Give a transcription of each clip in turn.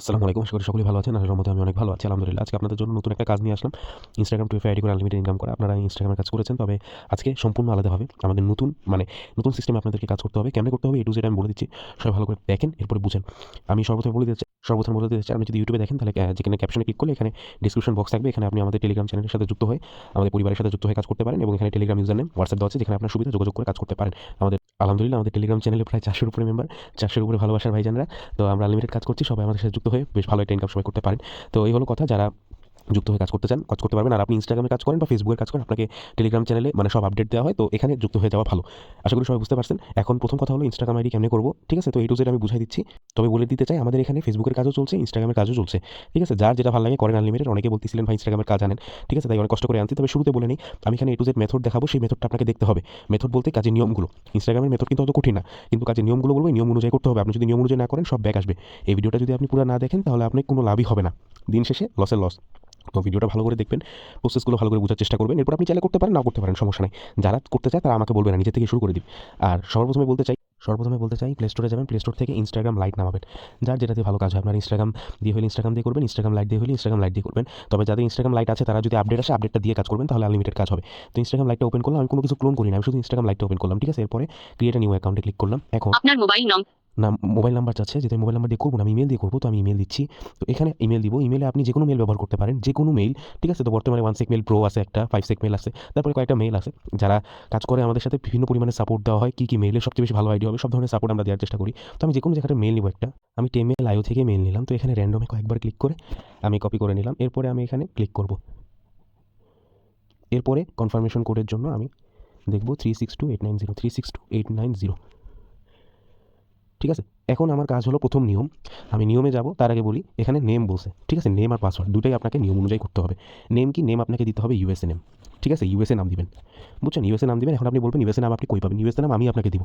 আসসালামু আলাইকুম, আশা করি সকলেই ভালো আছেন। আল্লাহর রহমতে আমি অনেক ভালো আছি, আলহামদুলিল্লাহ। আজকে আপনাদের জন্য নতুন একটা কাজ নিয়ে আসলাম। ইনস্টাগ্রাম টু আইডি করে আনলিমিটেড ইনকাম করা আপনারা ইনস্টাগ্রামে কাজ করেছেন। তবে আজকে সম্পূর্ণ আলাদাভাবে আমাদের নতুন মানে নতুন সিস্টেমে আপনাদেরকে কাজ করতে হবে। কেমনে করতে হবে? এ টু জেড আমি বলে দিচ্ছি। সবাই ভালো করে দেখেন, এরপরে বুঝেন। আমি সর্বপ্রথমে বলে দিচ্ছি সর্বপ্রথম বলে দিচ্ছি আপনি যদি ইউটিউবে দেখেন, তাহলে যেখানে ক্যাপশনে ক্লিক করলে এখানে ডিসক্রিপশন বক্স থাকবে। এখানে আপনি আমাদের টেলিগ্রাম চ্যানেলের সাথে যুক্ত হয়ে আমাদের পরিবারের সাথে যুক্ত হয়ে কাজ করতে পারেন এবং এখানে টেলিগ্রাম ইউজার নেম হোয়াটসঅ্যাপ দেওয়া আছে, যেখানে আপনার সুবিধা যোগাযোগ করে কাজ করতে পারেন। আমাদের, আলহামদুলিল্লাহ, আমাদের টেলিগ্রাম চ্যানেলে প্রায় চারশোর উপরে মেম্বার চারশোর উপরে ভালোবাসার ভাইজানরা। তো আমরা আনলিমিটেড কাজ করছি, সবাই আমাদের সাথে যুক্ত হয়ে বেশ ভালো একটা ইনকাম সবাই করতে পারেন। তো এই হলো কথা যারা যুক্ত হয়ে কাজ করতে চান, কাজ করতে পারবেন। আর আপনি ইনস্টাগ্রামে কাজ করেন বা ফেসবুকের কাজ করেন, আপনাকে টেলিগ্রাম চ্যানেলে মানে সব আপডেট দেওয়া হয়। তো এখানে যুক্ত হয়ে যাওয়া ভালো। আশা করি সবাই বুঝতে পারছেন। এখন প্রথম কথা হলো ইনস্টাগ্রাম আইডি কেমনে করব, ঠিক আছে? তো এই টু জেড আমি বুঝাই দিচ্ছি। তবে বলে দিতে চাই, আমাদের এখানে ফেসবুকের কাজও চলছে ইনস্টাগ্রামের কাজও চলছে, ঠিক আছে? যার যেটা ভালো লাগে করেন আনলিমিটেড অনেকে বলতেছিলেন, ভাই ইনস্টাগ্রামের কাজ আনেন। ঠিক আছে? তাই অনেক কষ্ট করে আনছি। তবে শুরুতে বলে নিই, আমি এখানে এ মেথড দেখাবো, সেই মেথডটা আপনাকে দেখতে হবে। মেথড বলতে কাজের নিয়মগুলো। ইনস্টাগ্রামের মেথড কিন্তু অত কঠিন না। কিন্তু কাজের নিয়মগুলো বলব নিয়ম অনুযায়ী করতে হবে। আপনি যদি নিয়ম অনুযায়ী না করেন, সব ব্যাক আসবে। এই ভিডিওটা যদি আপনি পুরো না দেখেন, তাহলে আপনি কোনো লাভই হবে না। দিন শেষে লসের লস তো ভিডিওটা ভালো করে দেখবেন প্রসেসগুলো ভালো করে বোঝার চেষ্টা করবেন, এরপর আপনি চাইলে করতে পারেন না করতে পারেন, সমস্যা নেই। যারা করতে চায় তারা আমাকে বলবেন নিজে থেকে শুরু করে দিন আর সর্বপ্রথমে বলতে চাই, সর্বপ্রথমে বলতে চাই প্লে স্টোরে যাবেন প্লে স্টোর থেকে ইনস্টাগ্রাম লাইট নামাবেন। যার যেটাতে ভালো কাজ হয়, আপনার ইনস্টাগ্রাম দিয়ে হলে ইনস্টাগ্রাম দিয়ে করবেন ইনস্টাগ্রাম লাইট দিয়ে হলে ইনস্টাগ্রাম লাইট দিয়ে করবেন। তবে যাদের ইনস্টাগ্রাম লাইট আছে, তারা যদি আপডেট আসে আপডেটটা দিয়ে কাজ করবেন, তাহলে আনলিমিটেড কাজ হবে। তো ইনস্টাগ্রাম লাইটটা ওপেন করলাম, আমি কোনো কিছু ক্লোন করি না, আমি শুধু ইনস্টাগ্রাম লাইটটা ওপেন করলাম, ঠিক আছে? এরপরে ক্রিয়েট নিউ অ্যাকাউন্টে ক্লিক করলাম, এখন আপনার মোবাইল নং নাম মোবাইল নাম্বার চাচ্ছে যেটা মোবাইল নাম্বার দিয়ে করব না, আমি ইমেল দিয়ে করব, তো আমি ইমেল দিচ্ছি। তো এখানে ইমেল দিব ইমেলে আপনি যে কোনো মেল ব্যবহার করতে পারেন যে কোনো মেল ঠিক আছে? তো বর্তমানে ওয়ান সেক মেল প্রো আছে একটা ফাইভ সেক মেল আছে, তারপরে কয়েকটা মেল আছে। যারা কাজ করে আমাদের সাথে বিভিন্ন পরিমাণে সাপোর্ট দেওয়া হয়, কী কী মেলে সবচেয়ে বেশি ভালো আইডিয়া হবে, সব ধরনের সাপোর্ট আমরা দেওয়ার চেষ্টা করি। তো আমি যে কোনো জায়গায় মেল নিব একটা, আমি টেমেল আইও থেকে মেল নিলাম, তো এখানে র্যান্ডমে কয়েকবার ক্লিক করে আমি কপি করে নিলাম, এরপরে আমি এখানে ক্লিক করব। এরপরে কনফার্মেশন কোডের জন্য আমি দেখব three six two eight nine zero three six two eight nine zero ঠিক আছে? এখন আমার কাজ হলো প্রথম নিয়ম। আমি নিয়মে যাব, তার আগে বলি, এখানে নেম বসে ঠিক আছে? নেম আর পাসওয়ার্ড দুটাই আপনাকে নিয়ম অনুযায়ী করতে হবে। নেম কি? নেম আপনাকে দিতে হবে ইউএসএ নেম ঠিক আছে ইউএসএ নাম দিবেন। বুঝছেন? ইউএসএ নাম দিবেন, এখন আপনি বলবেন ইউএসএ নাম আপনি কই পাবেন? ইউএসএ নাম আমি আপনাকে দিব।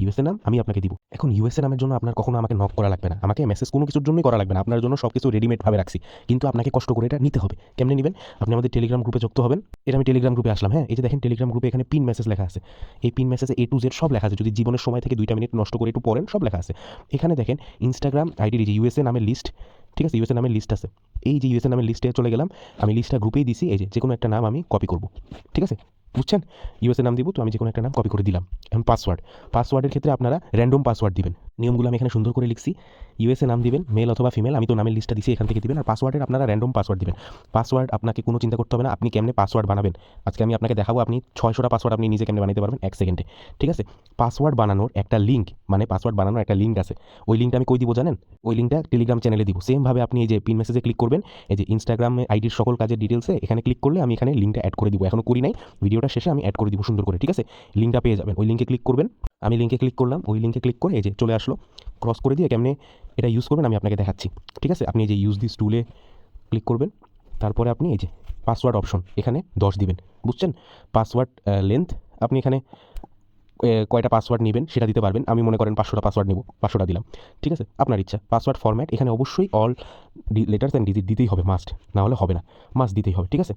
ইউএসএ নাম আমি আপনাকে দিব। এখন ইউএসএ নামের জন্য আপনার কখনো আমাকে নক করা লাগবে না। আমাকে মেসেজ কোনো কিছুর জন্যই করা লাগবে না। আপনার জন্য সব কিছু রেডিমেডভাবে রাখছি। কিন্তু আপনাকে কষ্ট করে এটা নিতে হবে। কেমনে নেবেন? আপনি আমাদের টেলিগ্রাম গ্রুপে যুক্ত হবেন। এটা আমি টেলিগ্রাম গ্রুপে আসলাম হ্যাঁ? এই যে দেখেন টেলিগ্রাম গ্রুপে এখানে পিন মেসেজ লেখা আছে। এই পিন মেসেজে এ টু জেড সব লেখা আছে। যদি জীবনের সময় থেকে দুইটা মিনিট নষ্ট করে একটু পড়েন, সব লেখা আছে। এখানে দেখেন ইনস্টাগ্রাম আইডি ইউএসএ নামের লিস্ট ঠিক আছে ইউএসএ নামের লিস্ট আছে। এই যে ইউএসএ নামের লিস্টে চলে গেলাম, আমি লিস্টটা গ্রুপেই দিছি, এই যে যে কোনো একটা নাম আমি কপি করব। ঠিক আছে? বুঝছেন? ইউএসএ নাম দিব তো, আমি যে কোনো একটা নাম কপি করে দিলাম। এখন পাসওয়ার্ড পাসওয়ার্ডের ক্ষেত্রে আপনারা র্যান্ডম পাসওয়ার্ড দিবেন। নিয়মগুলো আমি এখানে সুন্দর করে লিখছি। ইউএসএ নাম দিবেন মেল অথবা ফিমেল আমি তো নামের লিস্টটা দিছি, এখান থেকে দিবেন। আর পাসওয়ার্ডের আপনারা র্যান্ডম পাসওয়ার্ড দিবেন। পাসওয়ার্ড আপনাকে কোনো চিন্তা করতে হবে না, আপনি কেমনে পাসওয়ার্ড বানাবেন? আজকে আমি আপনাকে দেখাবো, আপনি ছয়শোটা পাসওয়ার্ড আপনি নিজে কেমনে বানাতে পারবেন, এক সেকেন্ডে ঠিক আছে? পাসওয়ার্ড বানানোর একটা লিঙ্ক মানে পাসওয়ার্ড বানানোর একটা লিঙ্ক আছে। ওই লিঙ্কটা আমি কই দিব জানেন? ওই লিঙ্কটা টেলিগ্রাম চ্যানেলে দিব। সেমভাবে আপনি এই যে পিন মেসেজে ক্লিক করবেন, এই যে ইনস্টাগ্রামে আইডির সকল কাজের ডিটেলসে এখানে ক্লিক করলে আমি এখানে লিঙ্কটা অ্যাড করে দিব। এখনও করি নাই ভিডিওটা শেষে আমি অ্যাড করে দিব সুন্দর করে, ঠিক আছে? লিঙ্কটা পেয়ে যাবেন। ওই লিঙ্কে ক্লিক করবেন। আমি লিঙ্কে ক্লিক করলাম, ওই লিঙ্কে ক্লিক করে এই যে চলে আসলো। ক্রস করে দিয়ে কেমনে এটা ইউজ করবেন আমি আপনাকে দেখাচ্ছি। ঠিক আছে? আপনি এই যে ইউজ দিস টুলে ক্লিক করবেন, তারপরে আপনি এই যে পাসওয়ার্ড অপশন এখানে দশ দিবেন। বুঝছেন? পাসওয়ার্ড লেন্থ আপনি এখানে কয়টা পাসওয়ার্ড নেবেন সেটা দিতে পারবেন। আমি মনে করেন পাঁচশোটা পাসওয়ার্ড নেব, পাঁচশোটা দিলাম। ঠিক আছে? আপনার ইচ্ছা। পাসওয়ার্ড ফরম্যাট এখানে অবশ্যই অল লেটার্স অ্যান্ড ডিজিট দিতেই হবে মাস্ট না হলে হবে না। মাস্ট দিতেই হবে। ঠিক আছে?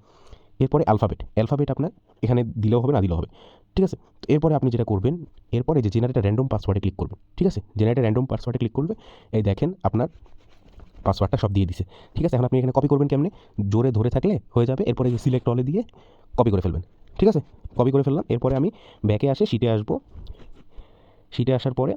এরপরে অ্যালফাবেট অ্যালফাবেট আপনার এখানে দিলেও হবে, না দিলেও হবে। ঠিক আছে? তো এরপরে আপনি যেটা করবেন, এরপরে যে জেনারেটার র্যান্ডম পাসওয়ার্ডে ক্লিক করবেন। ঠিক আছে? জেনারেটার র্যান্ডম পাসওয়ার্ডে ক্লিক করবে। এই দেখেন আপনার পাসওয়ার্ডটা সব দিয়ে দিছে। ঠিক আছে? এখন আপনি এখানে কপি করবেন কেমনে? জোরে ধরে থাকলে হয়ে যাবে। এরপরে সিলেক্ট অলে দিয়ে কপি করে ফেলবেন। ঠিক আছে? কপি করে ফেললাম। এরপরে আমি ব্যাকে আসে শিটে আসব। শিটে আসার পরে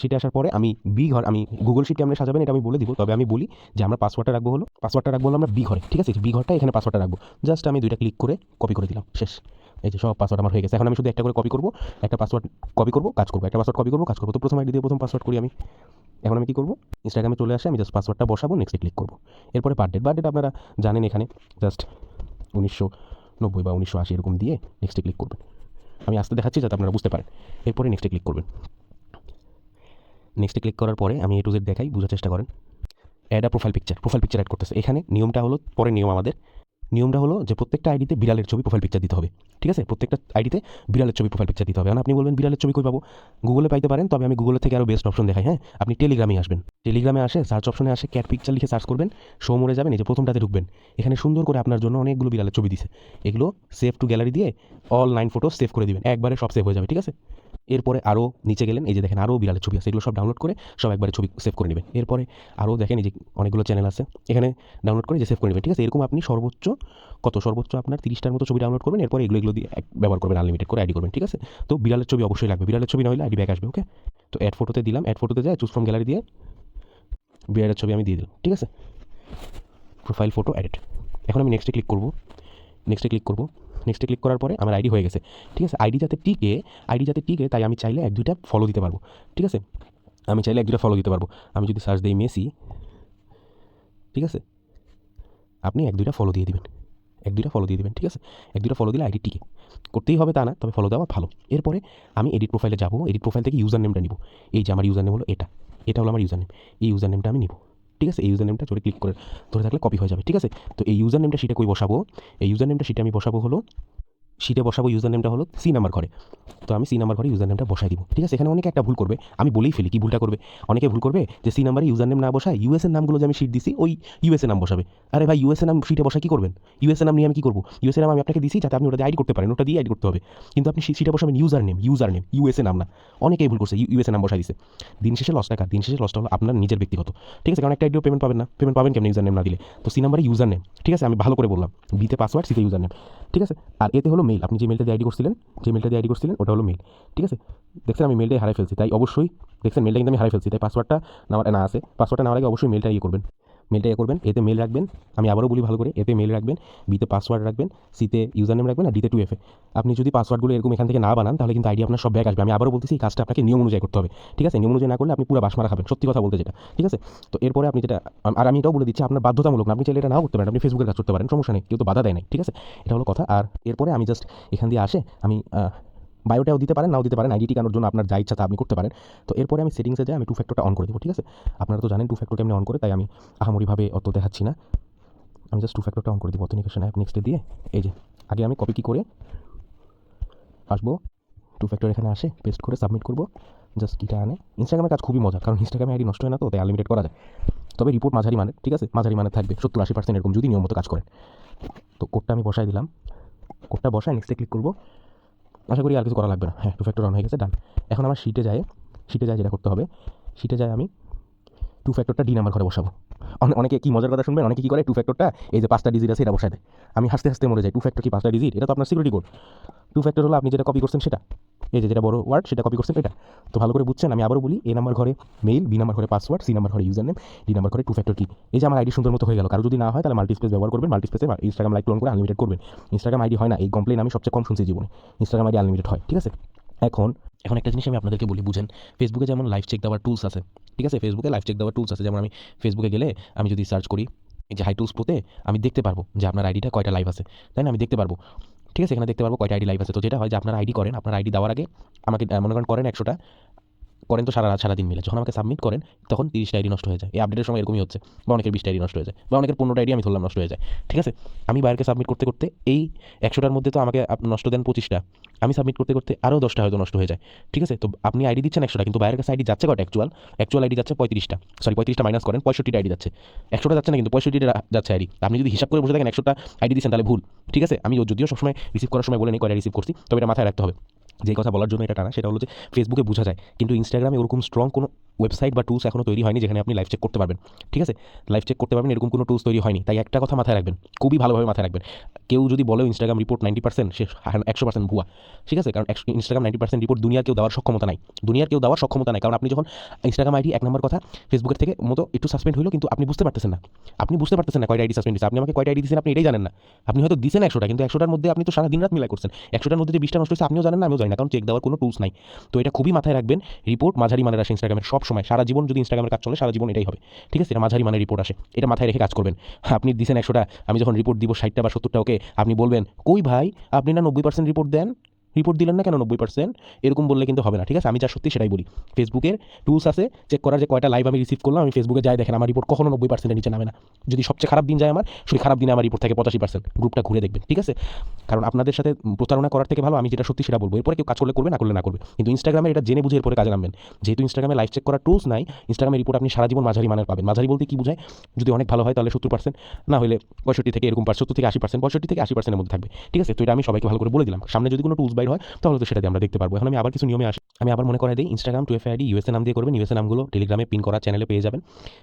শিটে আসার পরে আমি বি ঘর, আমি গুগল শিট কেমনে সাজাবেন এটা আমি বলে দিব। তবে আমি বলি যে আমরা পাসওয়ার্ডটা রাখব হলো পাসওয়ার্ডটা রাখব হলো আমরা বি ঘরে, ঠিক আছে? বি ঘরটা এখানে পাসওয়ার্ডটা রাখব। জাস্ট আমি দুইটা ক্লিক করে কপি করে দিলাম, শেষ। এই যে সব পাসওয়ার্ড আমার হয়ে গেছে। এখন আমি শুধু একটা করে কপি করব, একটা পাসওয়ার্ড কপি করব, কাজ করব। একটা পাসওয়ার্ড কপি করব, কাজ করব। তো প্রথম আইডি দিয়ে প্রথম পাসওয়ার্ড করি আমি। এখন আমি কী করব? ইনস্টাগ্রামে চলে আসে, আমি জাস্ট পাসওয়ার্ডটা বসাবো নেক্সটে ক্লিক করব। এরপরে বার্থডেট বার্থডেট আপনারা জানেন এখানে জাস্ট উনিশশো নব্বই বা উনিশশো আশি এরকম দিয়ে নেক্সটে ক্লিক করবেন। আমি আসতে দেখাচ্ছি যাতে আপনারা বুঝতে পারেন। এরপরে নেক্সটে ক্লিক করবেন। নেক্সটে ক্লিক করার পরে আমি এ টু জেড দেখাই, বোঝার চেষ্টা করেন। Add a profile picture profile picture add করতেছে। এখানে নিয়মটা হলো পরে নিয়ম আমাদের। নিয়মটা হলো যে প্রত্যেকটা আইডিতে বিড়ালের ছবি প্রোফাইল পিকচার দিতে হবে। ঠিক আছে? প্রত্যেকটা আইডিতে বিড়ালের ছবি প্রোফাইল পিকচার দিতে হবে। আপনি বলবেন, বিড়ালের ছবি কই পাবো? গুগলে পাইতে পারেন, তবে আমি গুগলের থেকে আরও বেস্ট অপশন দেখাই হ্যাঁ? আপনি টেলিগ্রামে আসবেন। টেলিগ্রামে আসে সার্চ অপশনে আসে ক্যাট পিকচার লিখে সার্চ করবেন শো মরে যাবেন, এই যে প্রথমটাতে ঢুকবেন। এখানে সুন্দর করে আপনার জন্য অনেকগুলো বিড়ালের ছবি দিছে। এগুলো সেভ টু গ্যালারি দিয়ে অল নাইন ফটো সেভ করে দিবেন। একবারে সব সেভ হয়ে যাবে, ঠিক আছে? এরপরে আরও নিচে গেলেন, এই যে দেখেন আরও বিড়ালের ছবি আছে, এগুলো সব ডাউনলোড করে সব একবারে ছবি সেভ করে নেবেন। এরপরে আরও দেখেন এই যে অনেকগুলো চ্যানেল আছে, এখানে ডাউনলোড করে যে সেভ করে নেবেন। ঠিক আছে, এরকম আপনি সর্বোচ্চ, কত সর্বোচ্চ আপনার তিরিশটার মতো ছবি ডাউনলোড করবেন, এরপরে এগুলো এগুলো দিয়ে ব্যবহার করবেন আনলিমিটেড করে আইডি করবেন, ঠিক আছে? তো বিড়ালের ছবি অবশ্যই লাগবে, বিড়ালের ছবি না হলে আইডি ব্যাক আসবে ওকে তো অ্যাড ফটোতে দিলাম অ্যাড ফটোতে যায় চুজ ফ্রম গ্যালারি দিয়ে বিড়ালের ছবি আমি দিয়ে দিলাম, ঠিক আছে? প্রোফাইল ফটো এডিট এখন আমি নেক্সটে ক্লিক করব নেক্সটে ক্লিক করব। নেক্সটে ক্লিক করার পরে আমার আইডি হয়ে গেছে। ঠিক আছে? আইডি যাতে টিকে আইডি যাতে টিকে, তাই আমি চাইলে এক দুইটা ফলো দিতে পারব। ঠিক আছে? আমি চাইলে এক দুটা ফলো দিতে পারব। আমি যদি সার্চ দিই মেসি ঠিক আছে? আপনি এক দুইটা ফলো দিয়ে দিবেন। এক দুইটা ফলো দিয়ে দিবেন, ঠিক আছে? এক দুইটা ফলো দিলে আইডি টিকে। করতেই হবে তা না, তবে ফলো দেওয়া ভালো। এরপরে আমি এডিট প্রোফাইলে যাব। এডিট প্রোফাইল থেকে ইউজার নেমটা নিব। এই যে আমার ইউজার নেম হলো এটা। এটা হলো আমার ইউজার নেম এই ইউজার নেমটা আমি নিব। ঠিক আছে? এই ইউজার নেমটা ধরে ক্লিক করে, ধরে থাকলে কপি হয়ে যাবে, ঠিক আছে? তো এই ইউজার নেমটা সেটা কই বসাবো? এই ইউজার নেমটা সেটা আমি বসাবো হলো শিটে বসাবো ইউজার নেমটা হলো সি নাম্বার ঘরে। তো আমি সি নাম্বার ঘরে ইউজার নেমটা বসাই দিব। ঠিক আছে? এখানে অনেকে একটা ভুল করবে। আমি বলেই ফেলি কি ভুলটা করবে। অনেকে ভুল করবে যে সি নাম্বারে ইউজার নেম না বসায় ইউএসএর নামগুলো যে আমি শিট দিছি, ওই ইউএসএ নাম বসাবে। আরে ভাই ইউএসএ নাম শিটে বসায় কি করবেন? ইউএসএ নাম নিয়ে আমি কি করব? ইউএসএ নাম আমি আপনাকে দিছি যাতে আপনি ওটা আইডি করতে পারেন। ওটা দিয়ে আইডি করতে হবে। কিন্তু আপনি শিটে বসাবেন user name user name USA নাম না। অনেকেই ভুল করছে ইউএসএ নাম বসাই দিছে। দিন শেষে লস টাকা, দিন শেষে লসটা হলো আপনার নিজের ব্যক্তিগত। ঠিক আছে? কারণ একটা আইডিও পেমেন্ট পাবেন না। পেমেন্ট পাবেন কেমন ইউজার নেম না দিলে? তো সি নাম্বারে ইউজার নেম ঠিক আছে? আমি ভালো করে বললাম। বিতে পাসওয়ার্ড সিতে ইউজার নেম ঠিক আছে? আর এতে হলো মেল আপনি যে মেলটা দিয়ে আইডি করছিলেন, যে মেলটা দিয়ে আইডি করছিলেন, ওটা হলো মেল ঠিক আছে? দেখছেন আমি মেলটাই হারাই ফেলছি। তাই অবশ্যই দেখছেন মেলটা কিন্তু আমি হারাই ফেলছি। তাই পাসওয়ার্ডটা নেওয়ার না আছে। পাসওয়ার্ডটা নেওয়ার আগে অবশ্যই মেলটা ইয়ে করবেন। মেলটা ইয়ে করবেন, এতে মেল রাখবেন, আমি আবারও বলি ভালো করে, এতে মেল রাখবেন বিতে পাসওয়ার্ড রাখবেন সিতে ইউজার নেম রাখবেন আর ডিতে টু এফে আপনি যদি পাসওয়ার্ডগুলো এরকম এখান থেকে না বানান, তাহলে কিন্তু আইডি আপনার সব ব্যাগ আসবে। আমি আবারও বলতেছি, এই কাজটা আপনাকে নিয়ম অনুযায়ী করতে হবে, ঠিক আছে? নিয়ম অনুযায়ী না করলে আপনি পুরো বাস মারা খাবেন, সত্যি কথা বলতে যেটা, ঠিক আছে? তো এরপরে আপনি যেটা আর আমি এটাও বলে দিচ্ছি, আপনার বাধ্যতামূলক না, আপনি চাইলে এটা নাও করতে পারেন, আপনি ফেসবুকের কাজ করতে পারেন, সমস্যা নেই, কেউ তো বাধা দেয় নাই, ঠিক আছে? এটা হলো কথা, আর এরপরে আমি জাস্ট এখান দিয়ে আসে, আমি বায়োটাও দিতে পারেন, নাও দিতে পারেন আইডি টিকানোর জন্য আপনার যা ইচ্ছা তা আপনি করতে পারেন। তো এরপরে আমি সেটিংসে যাই, আমি টু ফ্যাক্টরটা অন করে দেবো, ঠিক আছে? আপনারা তো জানেন টু ফ্যাক্টর কেমনি অন করে, তাই আমি আহামরিভাবে অত দেখাচ্ছি না। আমি জাস্ট টু ফ্যাক্টরটা অন করে দিব অথেনিকেশন অ্যাপ নেক্সটে দিয়ে। এই যে, আগে আমি কপি কি করে আসব? টু ফ্যাক্টর এখানে আসে পেস্ট করে সাবমিট করব। জাস্ট কিটা আনে? ইনস্টাগ্রামের কাজ খুবই মজা কারণ ইনস্টাগ্রামে আইডি নষ্ট হয় না তো, তাই আনলিমিটেড করা যায়। তবে রিপোর্ট মাঝারি মানে ঠিক আছে? মাঝারি মানে থাকবে, সত্তর আশি পার্সেন্ট এরকম যদি নিয়ম মতো কাজ করেন। তো কোডটা আমি বসাই দিলাম। কোডটা বসায় নেক্সটে ক্লিক করব। আশা করি আর কিছু করা লাগবে না। হ্যাঁ টু ফ্যাক্টর অন হয়ে গেছে ডান এখন আমার শিটে যায় শিটে যায় যেটা করতে হবে শিটে যায় আমি টু ফ্যাক্টরটা ডি নাম্বার ঘরে বসাবো। অনে- অনেকে কি মজার কথা শুনবেন? অনেকে কী করে? টু ফ্যাক্টরটা এই যে পাঁচটা ডিজিট আছে এটা বসায় দেয়। আমি হাসতে হাসতে মরে যাই। টু ফ্যাক্টর কি পাঁচটা ডিজিট এটা তো আপনার সিকিউরিটি কোড টু ফ্যাক্টর হলো আপনি যেটা কপি করছেন সেটা। এই যে যেটা বড় ওয়ার্ড সেটা কপি করছেন এটা। তো ভালো করে বুঝছেন, আমি আবারও বলি এ নাম্বার ঘরে মেইল বি নাম্বার ঘরে পাসওয়ার্ড সি নাম্বার ঘরে ইউজার নেম ডি নাম্বার ঘরে টু ফ্যাক্টর কি এই যে আমার আইডি সুন্দর মতো হয়ে গেল, কারও যদি না হয় তাহলে মাল্টিস্পেস ব্যবহার করবেন মাল্টিস্পেসে ইনস্টাগ্রাম লাইক ক্লোন করে আনলিমিটেড করবেন। ইনস্টাগ্রাম আইডি হয় না, এই কমপ্লেন আমি সবচেয়ে কম শুনছি জীবনে। ইনস্টাগ্রাম আইডি আনলিমিটেড হয়, ঠিক আছে? এখন এখন একটা জিনিস আমি আপনাদেরকে বলি, বুঝেন ফেসবুকে যেমন লাইভ চেক দেওয়ার টুলস আছে, ঠিক আছে? ফেসবুকে লাইভ চেক দেওয়ার টুলস আছে, যেমন আমি ফেসবুকে গেলে আমি যদি সার্চ করি, এই যে হাই টুলস পোতে আমি দেখতে পারব যে আপনার আইডিটা কয়টা লাইভ আছে, তাই না? আমি দেখতে পারব। ঠিক আছে, এখানে দেখতে পারব কয়টা আইডি লাইভ আছে। তো যেটা হয় যে আপনার আইডি করেন, আপনার আইডি দেওয়ার আগে আমাকে মনে করেন করেন একশোটা। করেন তো সারা রাত, সারাদিন মিলে। যখন আমাকে সাবমিট করেন, তখন তিরিশটা আইডি নষ্ট হয়ে যায়। এই আপডেটের সময় এরকমই হচ্ছে। বা অনেকের বিশটা আইডি নষ্ট হয়ে যায়। বা অনেকের পনেরোটা আইডি আমি ধরলাম নষ্ট হয়ে যায়। ঠিক আছে? আমি বাইরকে সাবমিট করতে করতে এই একশোটার মধ্যে তো আমাকে নষ্ট দেন পঁচিশটা। আমি সাবমিট করতে করতে আরও দশটা হয়তো নষ্ট হয়ে যায়। ঠিক আছে? তো আপনি আইডি দিচ্ছেন একশোটা, কিন্তু বাইরের কাছে আইডি যাচ্ছে কটা অ্যাকচুয়াল অ্যাকচুয়াল আইডি যাচ্ছে পঁয়ত্রিশটা। সরি পঁয়ত্রিশটা মাইনাস করেন পঁয়ষট্টিটা আইডি যাচ্ছে। একশোটা যাচ্ছে না, কিন্তু পঁয়ষট্টিটা যাচ্ছে আইডি আপনি যদি হিসাব করে বসে থাকেন, একশোটা আইডি দিচ্ছেন, তাহলে ভুল। ঠিক আছে? আমি যদিও সবসময় রিসিভ করার সময় বলে নিই কয়টা রিসিভ করছি, তবে এটা মাথায় রাখতে হবে। যে কথা বলার জন্য এটা টানা, সেটা হলো যে ফেসবুকে বোঝা যায়। কিন্তু ইনস্টাগ্রামে ওরকম স্ট্রং কোনো ওয়েবসাইট বা টুলস এখনও তৈরি হয়নি যেখানে আপনি লাইভ চেক করতে পারবেন। ঠিক আছে? লাইভ চেক করতে পারবেন, এরকম কোনো টুলস তৈরি হয়নি। তাই একটা কথা মাথায় রাখবেন, খুবই ভালোভাবে মাথায় রাখবেন। কেউ যদি বলে ইনস্টাগ্রাম রিপোর্ট নাইনটি পার্সেন্ট সে একশো পার্সেন্ট ভুয়া। ঠিক আছে? কারণ ইনস্টাগ্রাম নাইনটি পার্সেন্ট রিপোর্ট দুনিয়ার কেউ দেওয়ার সক্ষমতা নাই। দুনিয়ার কেউ দেওয়ার সক্ষমতা নাই। কারণ আপনি যখন ইনস্টাগ্রাম আইডি এক নম্বর কথা ফেসবুকের থেকে মতো একটু সাসপেন্ড হলো কিন্তু আপনি বুঝতে পারতেছেন না। আপনি বুঝতে পারতেছেন না কয়টা আইডি সাসপেন্ড আপনি আমাকে কয়টা আইডি দিচ্ছেন আপনি এটাই জানেন না। আপনি হয়তো দিচ্ছেন একশোটা, কিন্তু একশোটার মধ্যে আপনি তো সারা দিন রাত মিলাই করছেন। একশোটার মধ্যে যে বিশটা নষ্ট হচ্ছে আপনিও জানেন না, আমিও জানি না, কারণ চেক দেওয়ার কোনো টুলস নাই। তো এটা খুবই মাথায় রাখবেন। রিপোর্ট মাঝারি মানের আসে ইনস্টাগ্রামের সব সময় সারা জীবন যদি ইনস্টাগ্রামের কাজ চলে, সারা জীবন এটাই হবে। ঠিক আছে? এটা মাঝারি মানের রিপোর্ট আসে। এটা মাথায় রেখে কাজ করবেন। আপনি দিচ্ছেন একশোটা, আমি যখন রিপোর্ট দিব ষাটটা বা সত্তরটা, ওকে আপনি বলবেন, কই ভাই, আপনি না নব্বই পার্সেন্ট রিপোর্ট দেন? রিপোর্ট দিলেন না কেন নব্বই পার্সেন্ট এরকম বললে কিন্তু হবে না, ঠিক আছে? আমি যা সত্যি সেটাই বলি। ফেসবুকের টুলস আছে চেক করার যে কয়টা লাইভ আমি রিসিভ করলাম, আমি ফেসবুকে যাই দেখেন, আমার রিপোর্ট কখনো নব্বই পার্সেন্টের নিচে নামে না। যদি সবচেয়ে খারাপ দিন যায় আমার, সেই খারাপ দিনে আমার রিপোর্ট থাকে পঁচাশি পার্সেন্ট গ্রুপটা ঘুরে দেখবেন, ঠিক আছে? কারণ আপনাদের সাথে প্রতারণা করার থেকে ভালো, আমি যেটা সত্যি সেটা বলব। এরপরে কেউ কাজ করলে করবে, না করলে না করবে। কিন্তু ইনস্টাগ্রামে এটা জেনে বুঝে এরপরে কাজে নামবেন। যেহেতু ইনস্টাগ্রামে লাইভ চেক করার টুলস নাই ইনস্টাগ্রামের রিপোর্ট আপনি সারা জীবন মাঝারি মানের পাবেন। মাঝারি বলতে কি বোঝায়? যদি অনেক ভালো হয়, তাহলে সত্তর পার্সেন্ট না হলে পঁয়ষট্টি থেকে এরকম সত্তর থেকে আশি পার্সেন্ট পঁয়ষট্টি থেকে আশি পার্সেন্টের মধ্যে থাকবে। ঠিক আছে? তো এটা আমি সবাইকে ভালো করে বলে দিলাম। সামনে যদি কোনো টুলস বাইর বের হয়, তাহলে তো সেটা আমরা দেখতে পারব। এখন আমি আবার কিছু নিয়মে আসি। আমি আবার মনে করাই দিই Instagram two F ID USA নাম দিয়ে করবেন। ইউএসএ নামগুলো টেলিগ্রামে পিন করা চ্যানেলে পেয়ে যাবেন।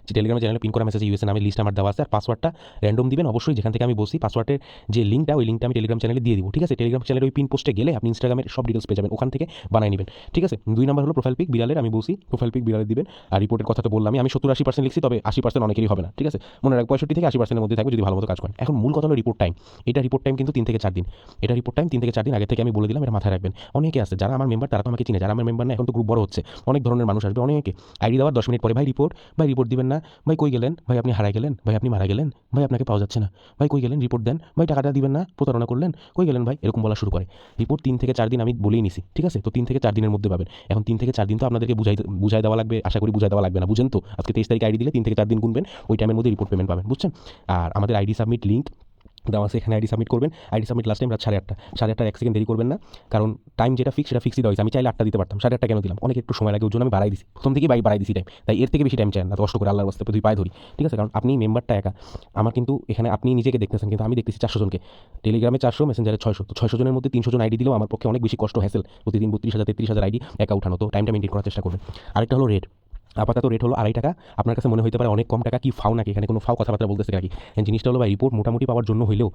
যে টেলিগ্রামে চ্যানেলে পিন করা মেসেজ ইউএসএ নামের লিস্ট আমার দেওয়া আছে। আর পাসওয়ার্ডটা র্যান্ডম দিবেন। অবশ্যই যেখান থেকে আমি বসি পাসওয়ার্ডের যে লিঙ্কটা ওই লিঙ্কটা আমি টেলিগ্রাম চ্যানেলে দিয়ে দিব। ঠিক আছে? টেলিগ্রাম চ্যানেলের ওই পিন পোস্টে গেলে আপনি ইনস্টাগ্রামের সব ডিটেলস পেয়ে যাবেন। ওখান থেকে বানিয়ে নেবেন। ঠিক আছে? দুই নাম্বার হলো প্রোফাইল পিক বিড়ালের। আমি বসি প্রোফাইল পিক বিড়ালের দিবেন। আর রিপোর্টের কথা তো বললাম আমি সত্তর আশি পার্সেন্ট লিখছি, তবে আশি পার্সেন্ট অনেকেরই হবে না। ঠিক আছে? মনে রাখ পঁয়ষট্টি থেকে আশি পার্সেন্টের মধ্যে থাকবে যদি ভালো মতো কাজ করেন। এখন মূল কথা হলো রিপোর্ট টাইম এটা রিপোর্ট টাইম কিন্তু তিন থেকে চার দিন। এটা রিপোর্ট টাইম তিন থেকে চার দিন। আগে থেকে আমি বলে দিলাম মাথায় রাখবেন। অনেকে আছে যারা আমার মেম্বার তারা তো আমাকে চিনে। যারা আমার মেম্বার না, এখন তো গ্রুপ বড় হচ্ছে। অনেক ধরনের মানুষ আসবে। অনেকে আইডি দেওয়ার দশ মিনিট পরে, ভাই রিপোর্ট ভাই রিপোর্ট দিবেন না। ভাই, কই গেলেন? ভাই, আপনি হারাই গেলেন? ভাই, আপনি মারা গেলেন? ভাই, আপনাকে পাওয়া যাচ্ছে না। ভাই, কই গেলেন? রিপোর্ট দেন। ভাই, টাকাটা দিবেন না। প্রতারণা করলেন? কই গেলেন ভাই? এরকম বলা শুরু করে। রিপোর্ট তিন থেকে চার দিন আমি বলেই নিছি। ঠিক আছে? তো তিন থেকে চার দিনের মধ্যে পাবেন। এখন তিন থেকে চার দিন তো আপনাদেরকে বুঝাই বুঝাই দেওয়া লাগবে। আশা করি বুঝাই দেওয়া লাগবে না। বুঝেন তো? আজকে তেইশ তারিখ আইডি দিলে তিন থেকে চার দিন গুনবেন। ওই টাইমের মধ্যে রিপোর্ট পেমেন্ট পাবেন। বুঝছেন? আর আমাদের আইডি সাবমিট লিঙ্ক দেওয়া আছে, এখানে আইডি সাবমিট করবেন। আইডি সাবমিট লাস্ট টাইম রাত সাড়ে আটটা। সাড়ে আটটা এক সেকেন্ড দেরি করবেন না, কারণ টাইম যেটা ফিক্স সেটা ফিক্সই দেওয়া হয়েছে। আমি চাইলে আটটা দিতে পারতাম, সাড়ে আটটা কেন দিলাম? অনেক একটু সময় লাগে, ওর জন্য আমি বাড়াই দিছি। প্রথম থেকেই বাই বাড়াই দিছি টাইম তাই এর থেকে বেশি টাইম চাই না, কষ্ট করে আল্লাহর রাস্তায় দুই পায়ে ধরি। ঠিক আছে? কারণ আপনি মেম্বারটা একা। আমার কিন্তু এখানে আপনি নিজেকে দেখতেছেন, কিন্তু আমি দেখতেছি চারশো জনকে। টেলিগ্রামে চারশো মেসেঞ্জারে ছয়শো। তো ছয়শো জনের মধ্যে তিনশো জন আইডি দিলেও আমার পক্ষে অনেক বেশি কষ্ট হ্যাসেল প্রতিদিন বত্রিশ হাজার, তেত্রিশ হাজার আইডি একা উঠানো। তো টাইমটা মেনটেন করার চেষ্টা করবেন। আরেকটা হলো রেট আপাতত রেট হলো আড়াই টাকা। আপনার কাছে মনে হতে পারে অনেক কম টাকা, কি ফাও নাকি? এখানে কোনো ফাও কথাবার্তা বলতেছে নাকি? জিনিসটা হলো বা রিপোর্ট মোটামুটি পাওয়ার জন্য হলেও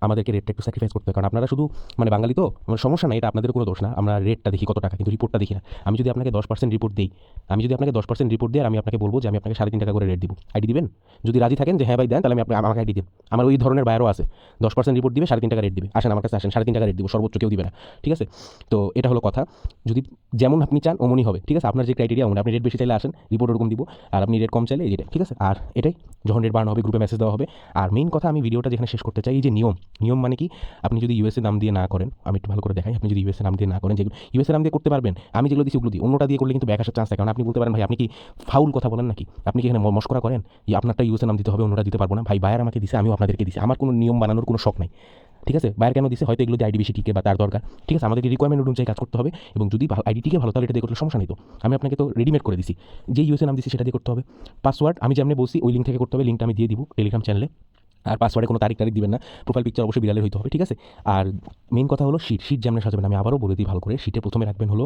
আমাদেরকে রেটটা একটু স্যাক্রিফাইস করতে হয় কারণ আপনারা শুধু মানে বাঙালি তো আমার সমস্যা নাই, এটা আপনাদের কোনো দোষ না। আমরা রেটটা দেখি কত টাকা, কিন্তু রিপোর্টটা দেখি না। আমি যদি আপনাকে দশ পার্সেন্ট রিপোর্ট দিই, আমি যদি আপনাকে দশ পার্সেন্ট রিপোর্ট দিই আর আমি আপনাকে বলব যে আমি আপনাকে সাড়ে তিন টাকা করে রেট দিব। আইডি দিবেন? যদি রাজি থাকেন যে হ্যাঁ ভাই দেন, তাহলে আমি আমাকে আইডি দিন। আমার ওই ধরনের বায়ারও আছে। দশ পার্সেন্ট রিপোর্ট দিবে, সাড়ে তিন টাকা রেট দিবে। আসেন, আমার কাছে আসেন, সাড়ে তিন টাকা রেট দিব, সর্বোচ্চ কেউ দিবে না। ঠিক আছে? তো এটা হলো কথা। যদি যেমন আপনি চান, অমনই হবে। ঠিক আছে? আপনার যে ক্রাইটেরিয়া অমন আপনি রেট বেশি চাইলে আসেন রিপোর্ট ওরকম দিব। আর আপনি রেট কম চাইলে, এই ঠিক আছে? আর এটাই, যখন রেট বাড়ানো হবে গ্রুপে মেসেজ দেওয়া হবে। আর মেইন কথা, আমি ভিডিওটা যেখানে শেষ করতে চাই, এই যে নিয়ম। নিয়ম মানে কি? আপনি যদি ইউএসএ নাম দিয়ে না করেন, আমি একটু ভালো করে দেখাই, আপনি যদি ইউএসএ নাম দিয়ে না করেন, যেগুলো ইউএসএ নাম দিয়ে করতে পারবেন, আমি যেগুলো দিচ্ছি ওগুলো দিই। অন্যটা দিয়ে করলে কিন্তু ব্যাক আসার চান্স থাকে আপনি বলতে পারেন, ভাই, আপনি কি ফাউল কথা বলেন নাকি? আপনি কি এখানে মস্করা করেন? যে আপনারটা ইউএসএ নাম দিতে হবে অন্যটা দিতে পারব না। ভাই বায়ার আমাকে দিছে, আমিও আপনাদেরকে দিছি। আমার কোনো নিয়ম বানানোর কোনো শখ নাই। ঠিক আছে? বাইরে কেন দিছে? হয়তো এগুলো আইডি বেশি টিকে বা তার দরকার। ঠিক আছে? আমাদেরকে রিকোয়ারমেন্ট অনুযায়ী কাজ করতে হবে এবং যদি আইডি টিকে ভালো, তাহলে এটা দিয়ে করলে সমস্যা নেই তো। আমি আপনাকে তো রেডিমেড করে দিছি। যে ইউএসএ নাম দিছি, সেটা দিয়ে করতে হবে। পাসওয়ার্ড আমি যেমনি বলছি, ওই লিঙ্ক থেকে করতে হবে। লিঙ্কটা আমি দিয়ে দিব টেলিগ্রাম চ্যানেলে আর পাসওয়ার্ডে কোনো তারিখ তারিখ দিবেন না। প্রোফাইল পিকচার অবশ্যই বিড়ালের হইতে হবে, ঠিক আছে? আর মেন কথা হলো শিট শিট যেমন সাজাবেন, আমি আবারও বলে দিই ভালো করে। শিটে প্রথমে রাখবেন হলো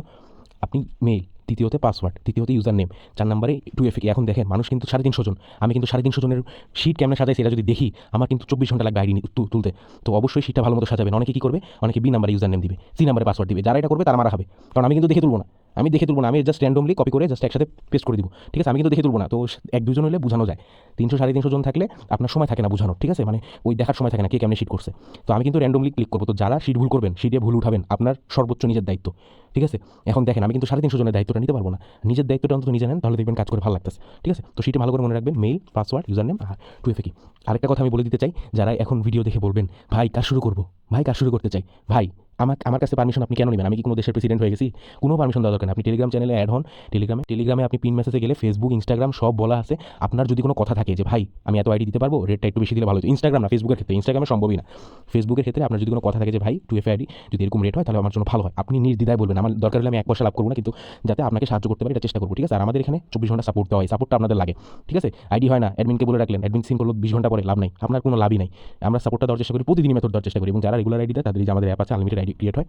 আপনি মেইল দ্বিতীয়তে পাসওয়ার্ড তৃতীয়তে ইউজার নেম চার নম্বরে টু এফ এখন দেখেন মানুষ কিন্তু সাড়ে তিনশো জন। আমি কিন্তু সাড়ে তিনশো জনের শিট কেমন সাজাই সেটা যদি দেখি, আমার কিন্তু চব্বিশ ঘণ্টা লাগবে আইডি তুলতে। তো অবশ্যই সেটা ভালো মতো সাজাবেন। অনেকে কী করবে? অনেকে বি নাম্বারে ইউজার নেম দিবে সি নাম্বারে পাসওয়ার্ড দিবে। যারা এটা করবে তারা মারা হবে কারণ আমি কিন্তু দেখে তুলবো না। আমি দেখে তুলবো না, আমি জাস্ট র্যান্ডমলি কপি করে জাস্ট একসাথে পেস্ট করে দিব, ঠিক আছে? আমি কিন্তু দেখে তুলবো না, তো এক দুজন হলে বোঝানো যায়। তিনশো, সাড়ে তিনশো জন থাকলে আপনার সময় থাকে না বোঝানোর, ঠিক আছে? মানে ওই দেখার সময় থাকে না কে কেমন শিট করছে। তো আমি কিন্তু র্যান্ডমলি ক্লিক করব, তো যারা শিট ভুল করবেন শিটে ভুল উঠাবেন, আপনার সর্বোচ্চ নিজের দায়িত্ব, ঠিক আছে? এখন দেখেন, আমি কিন্তু সাড়ে তিনশো জনের দায়িত্বটা নিতে পারব না। নিজের দায়িত্বটা অন্তত নিজে নেন, তাহলে দেখবেন কাজ করে ভালো লাগতেছে, ঠিক আছে? তো সেটা ভালো করে মনে রাখবেন মেইল পাসওয়ার্ড ইউজার নেম আর টু এফে কি আরেকটা কথা আমি বলে দিতে চাই, যারা এখন ভিডিও দেখে বলবেন, ভাই, কাজ শুরু করব। ভাই, কাজ শুরু করতে চাই। ভাই আমাকে আমার কাছে পারমিশন আপনি কেন নেবেন? আমি কি কোনো দেশের প্রেসিডেন্ট হয়ে গেছি? কোনো পারমিশন দেওয়া দরকার। আপনি টেলিগ্রাম চ্যানেলে অ্যাড হন। টেলিগ্রামে টেলিগ্রামে আপনি পিন মেসেজে গেলে ফেসবুক ইনস্টাগ্রাম সব বলা আছে। আপনার যদি কোনো কথা থাকে যে, ভাই, আমি এত আইডি দিতে পারব রেটটা একটু বেশি দিলে ভালো ইনস্টাগ্রাম না ফেসবুকের ক্ষেত্রে। ইনস্টাগ্রামে সম্ভবই না। ফেসবুকের ক্ষেত্রে আপনার যদি কোনো কথা থাকে যে, ভাই টু এফ আইডি যদি এরকম রেট হয়, তাহলে আমার জন্য ভালো হয়। আপনি নির্দ্বিধায় বলবেন। আমার দরকার হলে আমি এক পয়সা লাভ করব না, কিন্তু যাতে আপনাকে সাহায্য করতে পারি, এটা চেষ্টা করব, ঠিক আছে? আমাদের এখানে চব্বিশ ঘণ্টা সাপোর্ট দেওয়া হয়। সাপোর্টটা আপনাদের লাগে, ঠিক আছে? আইডি হয় না অ্যাডমিনকে বলে রাখলেন অ্যাডমিন সিম করল, বিশ ঘণ্টা পরে লাভ নাই। আপনার কোনো লাভই নাই। আমরা সাপোর্টটা দেওয়ার চেষ্টা করি প্রতিদিন মেথড দেওয়ার চেষ্টা করি, এবং যারা রেগুলার আইডি দেয়, তাদের যে আমাদের অ্যাপ আছে আনলিমিটেড ক্রিয়েট হয়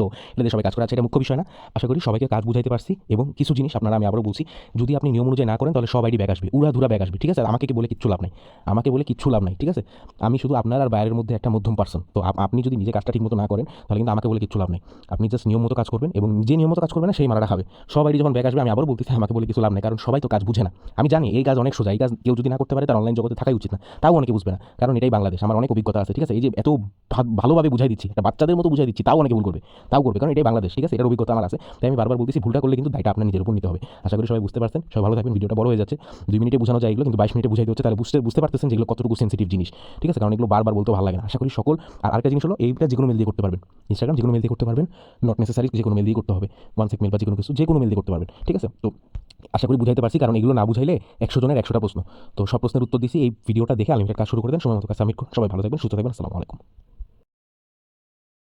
তো এটাতে সবাই কাজ করা। আছে এটা মুখ্য বিষয় না। আশা করি সবাইকে কাজ বুঝাইতে পারছি এবং কিছু জিনিস আপনারা আমি আবারও বলছি, যদি আপনি নিয়ম অনুযায়ী না করেন তাহলে সব আইডি ব্যাগ আসবে, উড়া ধুরা ব্যাগ আসবে, ঠিক আছে? আমাকে বলে কিচ্ছু লাভ নাই। আমাকে বলে কিচ্ছু লাভ নাই, ঠিক আছে? আমি শুধু আপনার আর বাইরের মধ্যে একটা মধ্যম পার্সন তো আপনি যদি নিজে কাজটা ঠিকমতো না করেন, তাহলে কিন্তু আমাকে বলে কিচ্ছু লাভ নেই। আপনি জাস্ট নিয়ম মতো কাজ করবেন এবং যে নিয়ম মতো কাজ করবেন না, সেই মারাটা খাবে। সব আইডি যখন ব্যাগ আসবে, আমি আবারও বলতেছি, আমাকে বলে কিছু লাভ নেই। কারণ সবাই তো কাজ বুঝে না। আমি জানি, এই কাজ অনেক সোজা। এই কাজ কেউ যদি না করতে পারে, তার অনলাইন জগতে থাকাই উচিত না। তাও অনেকে বুঝবে না। কারণ এটাই বাংলাদেশ। আমার অনেক অভিজ্ঞতা আছে, ঠিক আছে? এই যে এত ভালোভাবে বুঝাই দিচ্ছি, একটা বাচ্চাদের মতো বুঝাই দিচ্ছি, তাও অনেকে ভুল করবে। তাও করবে। কারণ এটাই বাংলাদেশ, ঠিক আছে? এটার অভিজ্ঞতা আমার আছে। তাই আমি বারবার বলতেছি, ভুলটা করলে কিন্তু দায়টা আপনার নিজের উপর নিতে হবে। আশা করি সবাই বুঝতে পারছেন। সবাই ভালো থাকবেন, ভিডিওটা বড় হয়ে যাচ্ছে। দুই মিনিটে বোঝানো যায় এগুলো, কিন্তু বাইশ মিনিটে বুঝাইতে হচ্ছে। তাহলে বুঝতে বুঝতে পারতেছেন যেগুলো কতটুকু সেন্সিটিভ জিনিস, ঠিক আছে? কারণ এগুলো বারবার বলতে ভালো লাগে না। আশা করি সকল, আর আরেকটা জিনিস হলো, এইটা যে কোনো মেল দিয়ে করতে পারবেন। ইনস্টাগ্রাম যে কোনো মেল দিয়ে করতে পারবেন। নট নেসেসারি যে কোনো মেল দিয়ে করতে হবে। ওয়ান সেক মেল বা যে কোনো কিছু যে কোনো মেল দিয়ে করতে পারবেন, ঠিক আছে? তো আশা করি বুঝাইতে পারছি, কারণ এগুলো না বুঝাইলে একশো জনের একশোটা প্রশ্ন। তো সব প্রশ্নের উত্তর দিছি। এই ভিডিওটা দেখে আনলিমিটেড কাজ শুরু করে দেন। সময় মতো কাজ সাবমিট সবাই ভালো থাকবেন, সুস্থ থাকবেন। আসসালামু আলাইকুম।